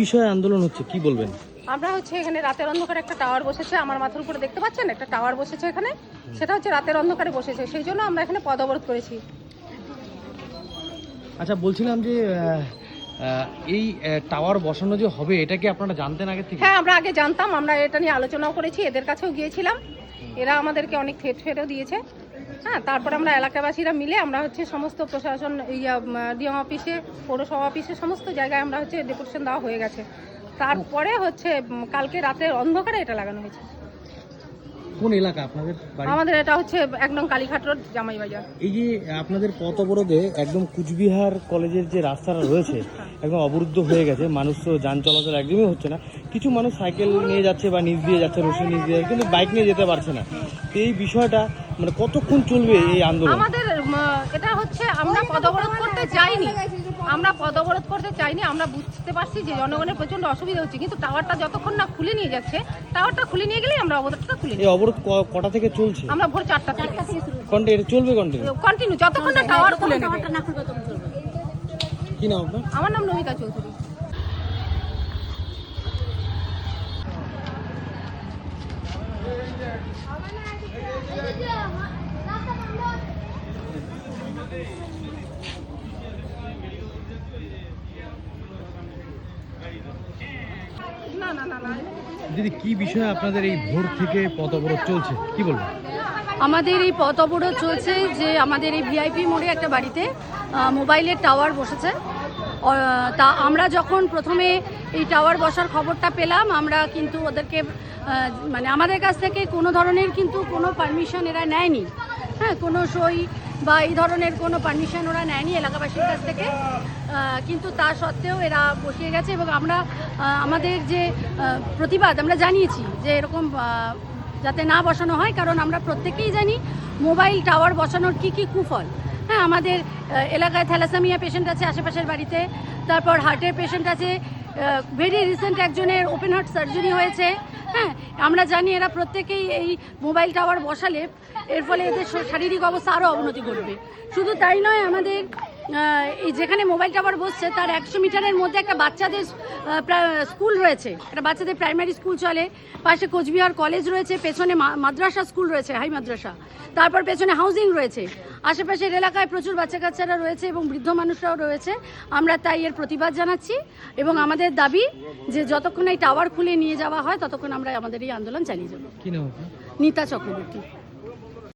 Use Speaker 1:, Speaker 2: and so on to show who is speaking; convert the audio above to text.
Speaker 1: বিষয়ে আন্দোলন হচ্ছে? কি বলবেন?
Speaker 2: আমরা হচ্ছে এখানে রাতের অন্ধকারে একটা টাওয়ার বসেছে আমার মাথার উপরে দেখতে পাচ্ছেন? একটা টাওয়ার বসেছে এখানে। সেটা হচ্ছে রাতের অন্ধকারে বসেছে সেই জন্য আমরা এখানে পদ অবরোধ করেছি।
Speaker 1: আচ্ছা বলছিলাম যে এই টাওয়ার বসানো যে হবে এটা কি আপনারা জানতেন আগে থেকে?
Speaker 2: হ্যাঁ আমরা আগে জানতাম আমরা এটা নিয়ে আলোচনাও করেছি এদের কাছেও গিয়েছিলাম। এরা আমাদেরকে অনেক থ্রেট ফেটও দিয়েছে। হ্যাঁ তারপর আমরা এলাকাবাসীরা মিলে আমরা হচ্ছে সমস্ত প্রশাসন ইয়া ডিএম অফিসে পৌরসভা অফিসে সমস্ত জায়গায় আমরা হচ্ছে ডেপুটেশন দেওয়া হয়ে গেছে। তারপরে হচ্ছে কালকে রাতে অন্ধকারে এটা লাগানো হয়েছে।
Speaker 1: কোন এলাকা আপনাদের
Speaker 2: আমাদের এটা হচ্ছে এক নং কালীঘাট রোড জামাই বাজার
Speaker 1: এই যে আপনাদের পথ অবরোধে একদম কুচবিহার কলেজের যে রাস্তাটা রয়েছে একদম অবরুদ্ধ হয়ে গেছে মানুষ তো যান চলাচল একদমই হচ্ছে না। কিছু মানুষ সাইকেল নিয়ে যাচ্ছে বা নিজ দিয়ে যাচ্ছে রশি নিচ দিয়ে কিন্তু বাইক নিয়ে যেতে পারছে না। এই বিষয়টা মানে কতক্ষণ চলবে এই আন্দোলন?
Speaker 2: আমাদের এটা হচ্ছে আমরা পদবরোধ করতে চাইনি। আমরা পদবরোধ করতে চাইনি আমরা বুঝতে পারছি যে জনগণের প্রচণ্ড অসুবিধা হচ্ছে কিন্তু টাওয়ারটা যতক্ষণ না খুলে নিয়ে যাচ্ছে টাওয়ারটা খুলে নিয়ে গেলেই আমরা অবরোধটা খুলে নিই
Speaker 1: এই অবরোধ ক- কটা থেকে চলছে?
Speaker 2: আমরা ভোর চারটা থেকে।
Speaker 1: কন্টে এটা চলবে কন্টিনিউ
Speaker 2: কন্টিনিউ যতক্ষণ না টাওয়ার খুলে নেবে।
Speaker 1: কি নাম আপনার?
Speaker 2: আমার নাম নমিতা চৌধুরী না না না না
Speaker 1: দিদি, কি বিষয়ে আপনাদের এই ভোর থেকে পথ অবরোধ চলছে? কি বলবেন?
Speaker 3: আমাদের এই পথ অবরোধ চলছে যে আমাদের এই ভিআইপি মোড়ে একটা বাড়িতে মোবাইলের টাওয়ার বসেছে। তা আমরা যখন প্রথমে এই টাওয়ার বসার খবরটা পেলাম। আমরা কিন্তু ওদেরকে মানে আমাদের কাছ থেকে কোনো ধরনের কিন্তু কোনো পারমিশন এরা নেয়নি। হ্যাঁ কোনো সই বা এই ধরনের কোনো পারমিশন ওরা নেয়নি এলাকাবাসীর কাছ থেকে। কিন্তু তা সত্ত্বেও এরা বসিয়ে গেছে এবং আমরা আমাদের যে প্রতিবাদ আমরা জানিয়েছি যে এরকম যাতে না বসানো হয়, কারণ আমরা প্রত্যেকেই জানি মোবাইল টাওয়ার বসানোর কি কি কুফল। হ্যাঁ আমাদের এলাকায় থ্যালাসামিয়া পেশেন্ট আছে, আশেপাশের বাড়িতে, তারপর হার্টের পেশেন্ট আছে ভেরি রিসেন্ট একজনের ওপেন হার্ট সার্জারি হয়েছে। হ্যাঁ আমরা জানি এরা প্রত্যেকেই এই মোবাইল টাওয়ার বসালে এর ফলে এদের শারীরিক অবস্থা আরও অবনতি ঘটবে। শুধু তাই নয়, আমাদের যেখানে মোবাইল টাওয়ার বসছে তার একশো মিটারের মধ্যে একটা বাচ্চাদের স্কুল রয়েছে। একটা বাচ্চাদের প্রাইমারি স্কুল চলে পাশে কোচবিহার কলেজ রয়েছে পেছনে মাদ্রাসা স্কুল রয়েছে হাই মাদ্রাসা। তারপর পেছনে হাউজিং রয়েছে। আশেপাশের এলাকায় প্রচুর বাচ্চা কাচ্চারা রয়েছে এবং বৃদ্ধ মানুষরাও রয়েছে। আমরা তাই এর প্রতিবাদ জানাচ্ছি এবং আমাদের দাবি যে যতক্ষণ এই টাওয়ার খুলে নিয়ে যাওয়া হয় ততক্ষণ আমরা আমাদের এই আন্দোলন চালিয়ে যাব। নিতা চক্রবর্তী।